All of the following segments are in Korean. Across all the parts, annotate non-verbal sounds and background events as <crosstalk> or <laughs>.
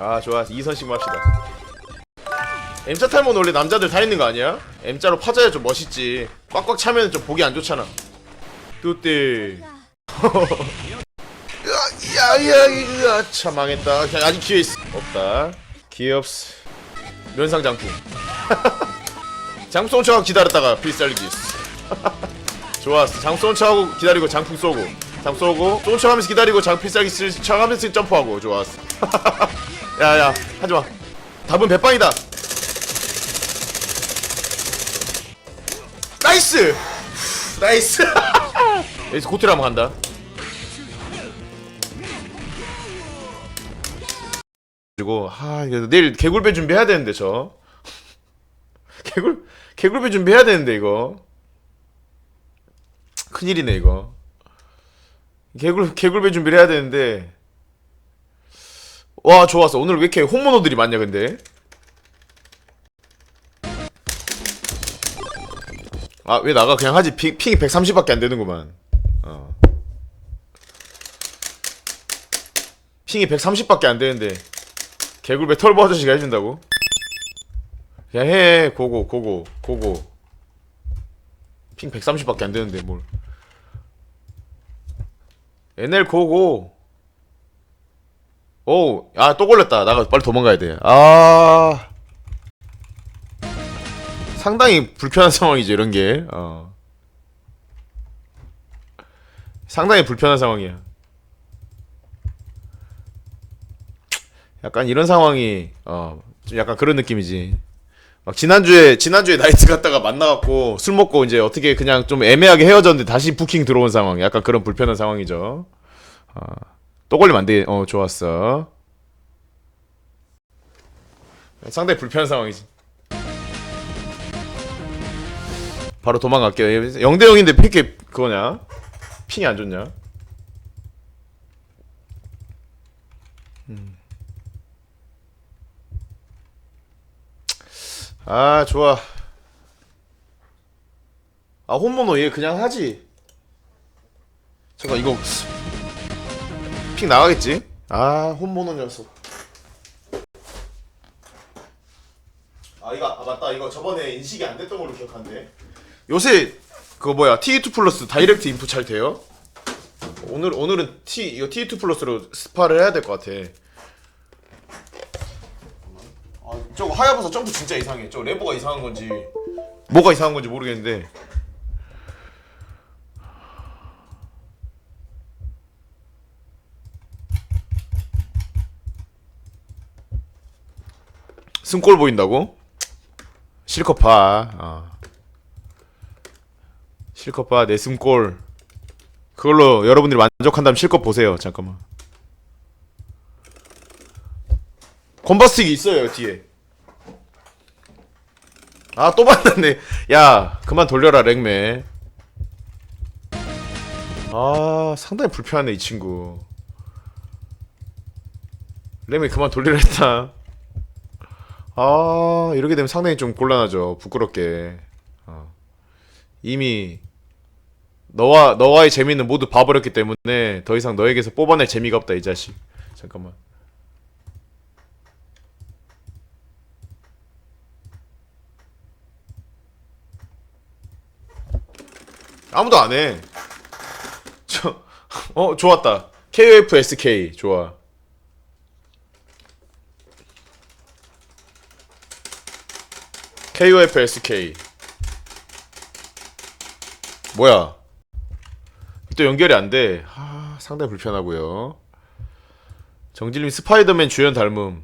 아 좋아. 이선식만 합시다. M자 탈모는 원래 남자들 다 있는 거 아니야? M자로 파져야 좀 멋있지. 꽉꽉 차면 좀 보기 안 좋잖아. 뚜띠. <laughs> 야야야 참 망했다. 그냥 아직 기회 있어. 없다. 기회 없어. 면상 장풍. <laughs> 장풍 쏘고 기다렸다가 필살기 <laughs> 좋았어. 장풍 쏘고 기다리고 장풍 쏘고 장 쏘고 하면서 기다리고 장 필살기 쓸 척하면서 점프하고. 좋았어. <laughs> 야야 하지마. 답은 배빵이다. 나이스! 나이스. <laughs> 여기서 고트를 한번 간다. 그리고 하 이거 내일 개굴배 준비해야 되는데 저. <laughs> 개굴 개굴배 준비해야 되는데 이거. 큰일이네 이거 개굴 개굴배 준비를 해야 되는데. 와 좋았어. 오늘 왜 이렇게 홈모노들이 많냐 근데? 아 왜 나가? 그냥 하지. 핑, 핑이 130밖에 안 되는구만. 어. 핑이 130밖에 안 되는데. 개굴배 털보 아저씨가 해준다고? 그냥 해. 고고 고고 고고. 핑 130밖에 안 되는데 뭘 NL 고고 오, 아, 또 걸렸다. 나가 빨리 도망가야 돼. 아. 상당히 불편한 <laughs> 상황이죠, 이런 게. 어. 상당히 불편한 상황이야. 약간 이런 상황이 어, 좀 약간 그런 느낌이지. 막 지난주에 지난주에 나이트 갔다가 만나갖고 술 먹고 이제 어떻게 그냥 좀 애매하게 헤어졌는데 다시 부킹 들어온 상황. 약간 그런 불편한 상황이죠. 어. 또 걸리면 안 돼. 어, 좋았어. 상당히 불편한 상황이지. 바로 도망갈게요. 0대 0인데 픽게 그거냐? 핑이 안 좋냐? 음. 아, 좋아. 아, 홈모노 얘 그냥 하지. 잠깐 이거 픽 나가겠지? 아 홈모노 녀석 아 이거 아 맞다 이거 저번에 인식이 안 됐던 걸로 기억하는데 요새 그거 뭐야 T2 플러스 다이렉트 인풋 잘 돼요? 오늘 오늘은 T 이거 T2 플러스로 스파를 해야 될 것 같아. 아 저거 하야부사 점프 진짜 이상해. 저 레버가 이상한 건지 뭐가 이상한 건지 모르겠는데. 승골 보인다고? 실컷 봐. 어. 실컷 봐. 내 승골. 그걸로 여러분들이 만족한다면 실컷 보세요. 잠깐만. 건바스틱이 있어요 뒤에. 아 또 만났네. 야 그만 돌려라 랭매. 아 상당히 불편하네 이 친구. 랭매 그만 돌리라 했다. 아 이렇게 되면 상당히 좀 곤란하죠 부끄럽게 어. 이미 너와 너와의 재미는 모두 봐버렸기 때문에 더 이상 너에게서 뽑아낼 재미가 없다 이 자식 잠깐만 아무도 안 해. 저 어 좋았다. KOFSK 좋아. KOFSK 뭐야? 또 연결이 안 돼. 아, 상당히 불편하고요. 정질님 스파이더맨 주연 닮음.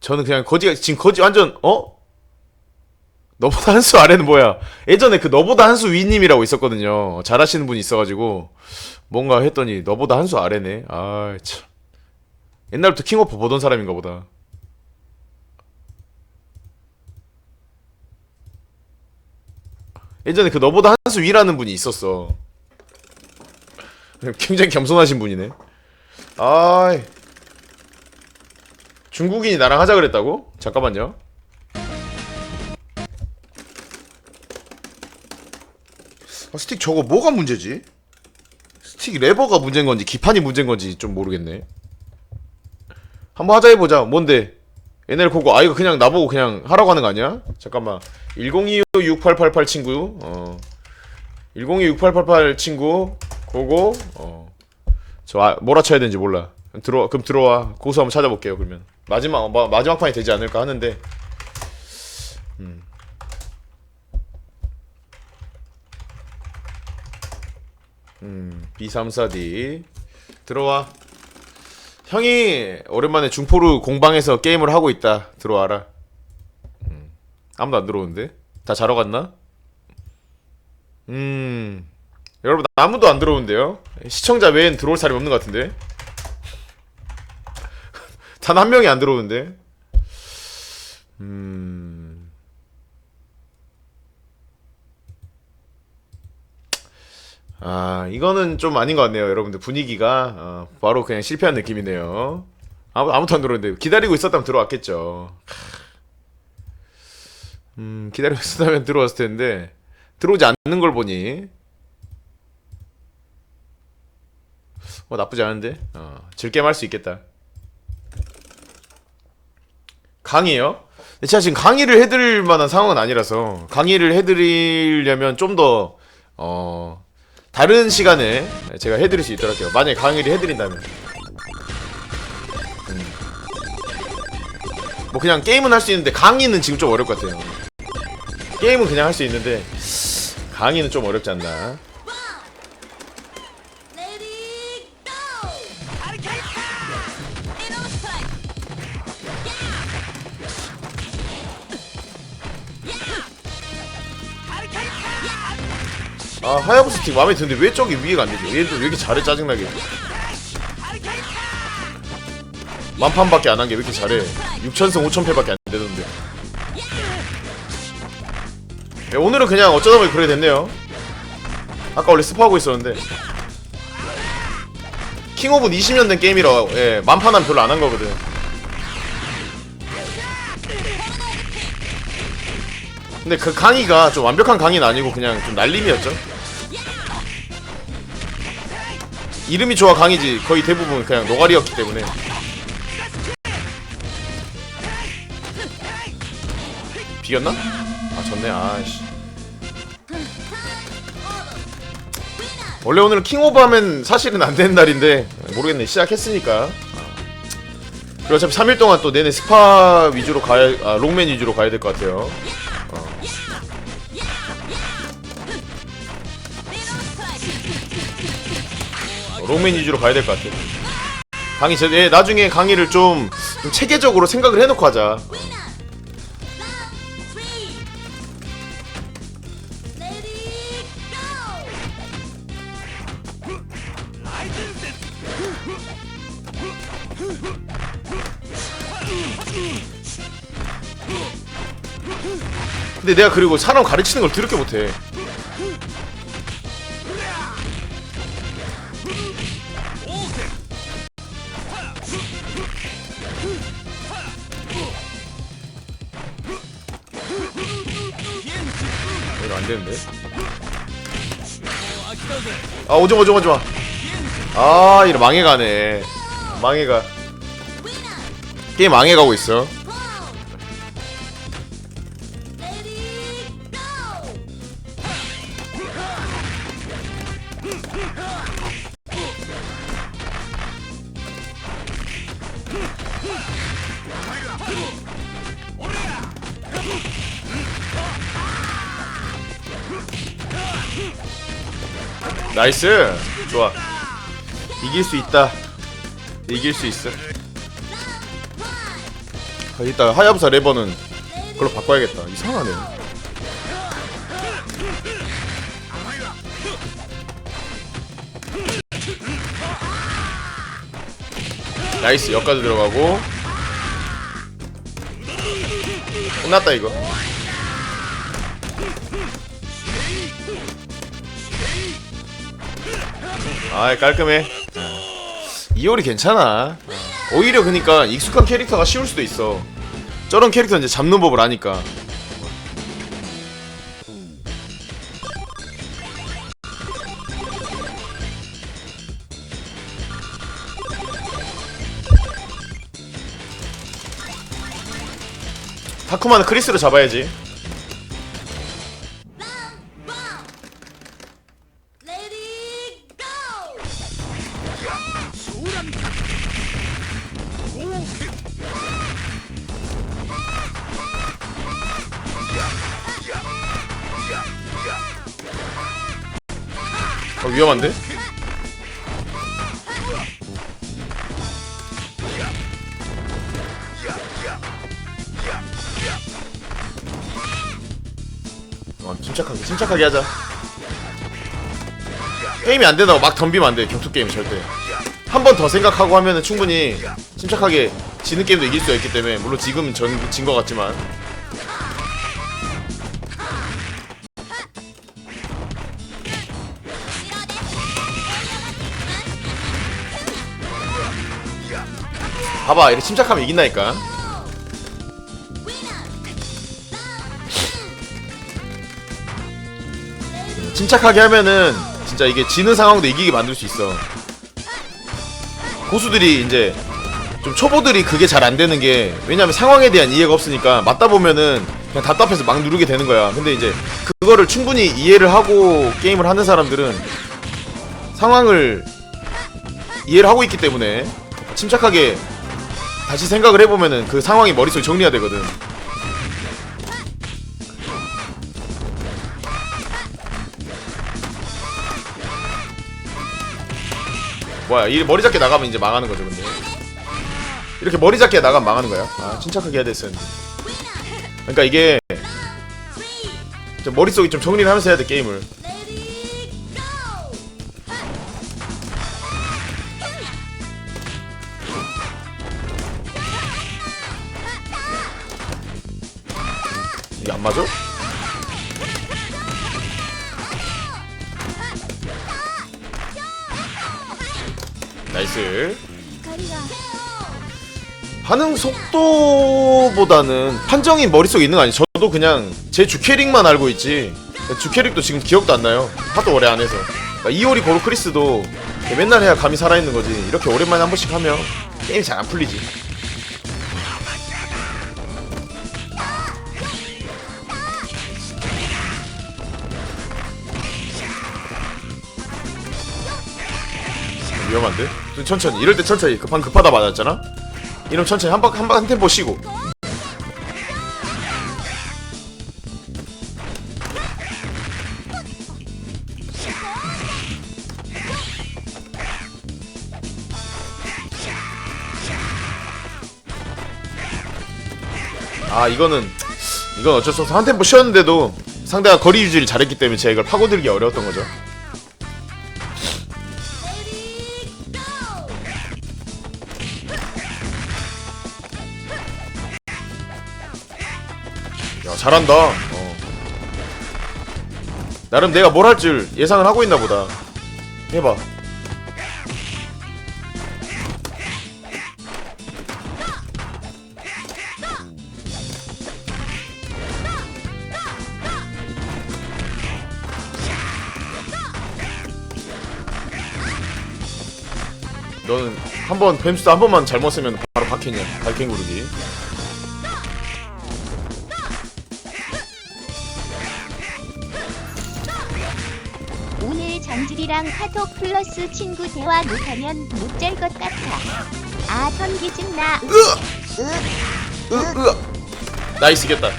저는 그냥 거지가 지금 거지 완전 어? 너보다 한 수 아래는 뭐야 예전에 그 너보다 한 수 위님이라고 있었거든요 잘하시는 분이 있어가지고 뭔가 했더니 너보다 한 수 아래네 아 참 옛날부터 킹오프 보던 사람인가 보다 예전에 그 너보다 한 수 위라는 분이 있었어. 굉장히 겸손하신 분이네. 아이. 중국인이 나랑 하자 그랬다고? 잠깐만요. 아, 스틱 저거 뭐가 문제지? 스틱 레버가 문제인 건지 기판이 문제인 건지 좀 모르겠네. 한번 하자 해보자. 뭔데? NL 코고 아 이거 그냥 나보고 그냥 하라고 하는 거 아니야? 잠깐만 1025-6888 친구 어 1025-6888 친구 고고 어 저 아, 뭐라 쳐야 되는지 몰라 들어 그럼 들어와 고수 한번 찾아볼게요 그러면 마지막 마, 마지막 판이 되지 않을까 하는데 음 B34D 들어와 형이 오랜만에 중포루 공방에서 게임을 하고 있다. 들어와라. 음, 아무도 안 들어오는데? 다 자러 갔나? 음, 여러분 아무도 안 들어오는데요? 시청자 외엔 들어올 사람이 없는 것 같은데? <laughs> 단 한 명이 안 들어오는데? 음, 아, 이거는 좀 아닌 것 같네요, 여러분들. 분위기가, 어, 바로 그냥 실패한 느낌이네요. 아무, 아무도 안 들어오는데, 기다리고 있었다면 들어왔겠죠. 음, 기다리고 있었다면 들어왔을 텐데, 들어오지 않는 걸 보니, 뭐 나쁘지 않은데, 어, 즐겜 할 수 있겠다. 강의요? 제가 지금 강의를 해드릴 만한 상황은 아니라서, 강의를 해드리려면 좀 더, 어, 다른 시간에 제가 해드릴 수 있도록 할게요. 만약에 강의를 해드린다면. 음. 뭐 그냥 게임은 할 수 있는데 강의는 지금 좀 어려울 것 같아요. 게임은 그냥 할 수 있는데 강의는 좀 어렵지 않나. 아 하야부스 팀 마음에 드는데 왜 저기 위에가 안 되죠? 얘도 왜 이렇게 잘해 짜증나게. 만판밖에 안 한 게 왜 이렇게 잘해? 6천승 5천패밖에 안 되던데. 예, 오늘은 그냥 어쩌다 보니 그래 됐네요. 아까 원래 스포하고 있었는데 킹오브 20년 된 게임이라 예, 만판은 별로 안 한 거거든. 근데 그 강의가 좀 완벽한 강의는 아니고 그냥 좀 날림이었죠. 이름이 좋아 강의지. 거의 대부분 그냥 노가리였기 때문에. 비겼나? 아 졌네. 아씨. 원래 오늘은 킹오브 하면 사실은 안 되는 날인데 모르겠네. 시작했으니까. 그리고 어차피 3일 동안 또 내내 스파 위주로 가야 아 롱맨 위주로 가야 될 것 같아요 롱맨 위주로 가야 될 것 같아. 강의 제 예, 나중에 강의를 좀, 좀 체계적으로 생각을 해놓고 하자. 근데 내가 그리고 사람 가르치는 걸 더럽게 못해. 되는데. 아 오지마 오지마 오지마. 아 이래 망해가네. 망해가. 게임 망해가고 있어. 나이스. 좋아. 이길 수 있다. 이길 수 있어. 아, 이따 하야부사 레버는 그걸로 바꿔야겠다. 이상하네. 나이스. 여기까지 들어가고. 끝났다 이거 아이 깔끔해. 이월이 괜찮아. 오히려 그니까 익숙한 캐릭터가 쉬울 수도 있어. 저런 캐릭터 이제 잡는 법을 아니까. 다쿠마는 크리스로 잡아야지. 어, 위험한데? 어, 침착하게, 침착하게 하자. 게임이 안 된다고 막 덤비면 안 돼, 격투 게임 절대. 한 번 더 생각하고 하면은 충분히 침착하게 지는 게임도 이길 수가 있기 때문에, 물론 지금 진것 같지만. 봐봐, 이렇게 침착하면 이긴다니까. 침착하게 하면은 진짜 이게 지는 상황도 이기게 만들 수 있어. 고수들이 이제 좀 초보들이 그게 잘 안 되는 게 왜냐면 상황에 대한 이해가 없으니까 맞다 보면은 그냥 답답해서 막 누르게 되는 거야. 근데 이제 그거를 충분히 이해를 하고 게임을 하는 사람들은 상황을 이해를 하고 있기 때문에 침착하게 다시 생각을 해보면은 그 상황이 머릿속에 정리가 되거든. 뭐야 이 머리 잡게 나가면 이제 망하는 거죠 근데 이렇게 머리 잡게 나가면 망하는 거야 아 침착하게 해야 됐었는데 그러니까 이게 좀 머릿속에 좀 정리를 하면서 해야 돼 게임을! 이게 안 맞아? 반응 속도보다는 판정이 머릿속에 있는 거 아니 저도 그냥 제 주캐릭만 알고 있지. 주캐릭도 지금 기억도 안 나요. 하도 오래 안 해서. 그러니까 이오리 고로 크리스도 맨날 해야 감이 살아있는 거지. 이렇게 오랜만에 한 번씩 하면 게임이 잘 안 풀리지. 위험한데? 좀 천천히. 이럴 때 천천히 급한 급하다 맞았잖아? 이러면 천천히 한방한방한 템포 쉬고. 아 이거는 이건 어쩔 수 없어. 한 템포 쉬었는데도 상대가 거리 유지를 잘했기 때문에 제가 이걸 파고들기 어려웠던 거죠 잘한다. 어. 나름 내가 뭘 할 줄 예상을 하고 있나 보다. 해봐. 너는 한 번 뱀수도 한 번만 잘못 쓰면 바로 박혔냐? 발킹 구르기 장질이랑 카톡 플러스 친구 대화 못하면 못 잘 것 같아. 아 선기증 나. 으, 으. 나이스 겠다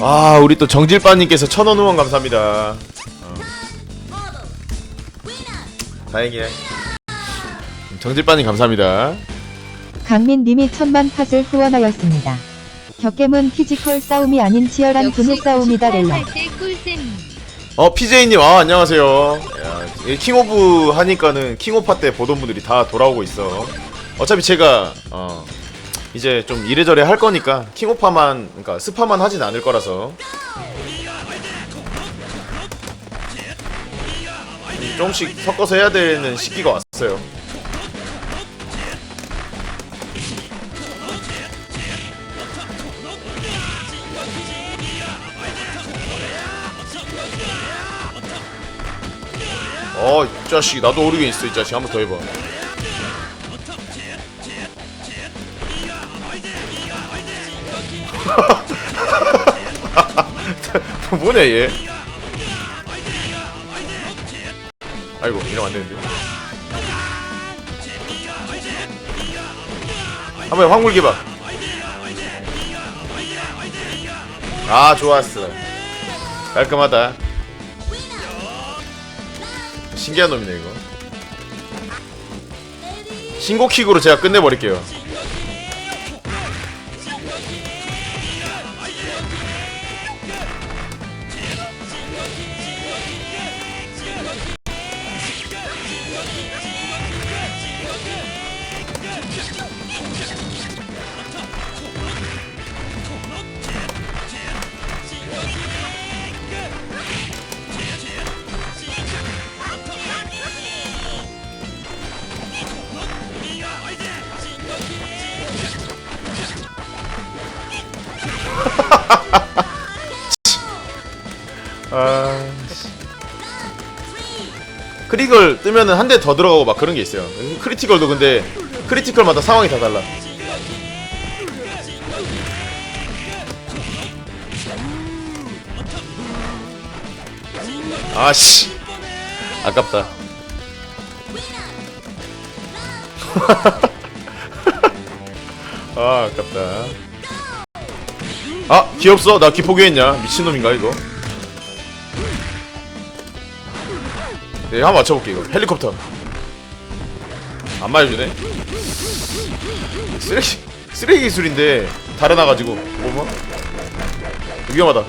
아 우리 또 정질빠님께서 천원 후원 감사합니다! Winner! 다행이네 정질빠님 감사합니다 강민님이 천만 팟을 후원하였습니다. 격겜은 피지컬 싸움이 아닌 치열한 두뇌 싸움이다 렐라. 어 PJ님 아 안녕하세요. 야, 이 킹오브 하니까는 킹오파 때 보던 분들이 다 돌아오고 있어. 어차피 제가 어 이제 좀 이래저래 할 거니까 킹오파만 그러니까 스파만 하진 않을 거라서. 조금씩 섞어서 해야 되는 시기가 왔어요 자식, 나도 오르게 있어, 이 자식. 한 번 더 해봐. <laughs> 뭐냐 얘? 아이고 이러면 안 되는데. 한번 황물 개박 아 좋았어. 깔끔하다 신기한 놈이네 이거. 신고킥으로 제가 끝내버릴게요 아 크리티컬 뜨면은 한 대 더 들어가고 막 그런 게 있어요. 크리티컬도 근데 크리티컬마다 상황이 다 달라. 아씨 아깝다. <laughs> 아 아깝다. 아 귀엽어 나귀 포기했냐 미친놈인가 이거 네 한번 맞춰볼게 이거. 헬리콥터. 안 맞아주네. 쓰레기 쓰레기 기술인데 달아나가지고. 뭐뭐? 위험하다.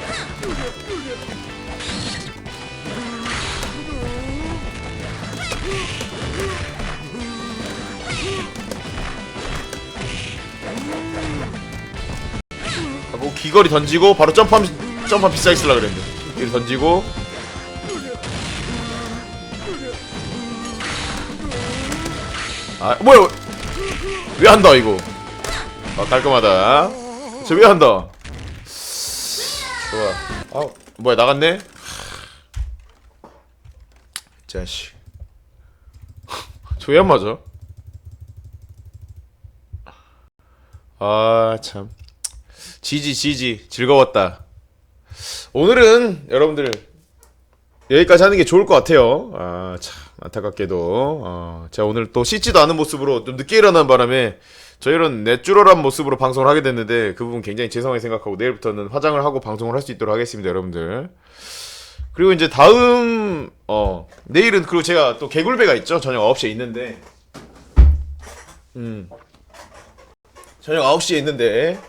하고 귀걸이 던지고 바로 점프하면 점프하면 비싸게 쓰려 그랬는데. 귀걸이 던지고 아 뭐야? 왜 한다 이거? 아 깔끔하다. 저 왜 한다 좋아. 아 뭐야 나갔네? 자식. <laughs> 저왜 안 맞아? 아 참. 지지 지지. 즐거웠다. 오늘은 여러분들 여기까지 하는 게 좋을 것 같아요. 아참 안타깝게도 어, 제가 오늘 또 씻지도 않은 모습으로 좀 늦게 일어난 바람에 저희는 내추럴한 모습으로 방송을 하게 됐는데 그 부분 굉장히 죄송하게 생각하고 내일부터는 화장을 하고 방송을 할 수 있도록 하겠습니다, 여러분들. 그리고 이제 다음 어 내일은 그리고 제가 또 개굴배가 있죠. 저녁 9시에 있는데 음 저녁 9시에 있는데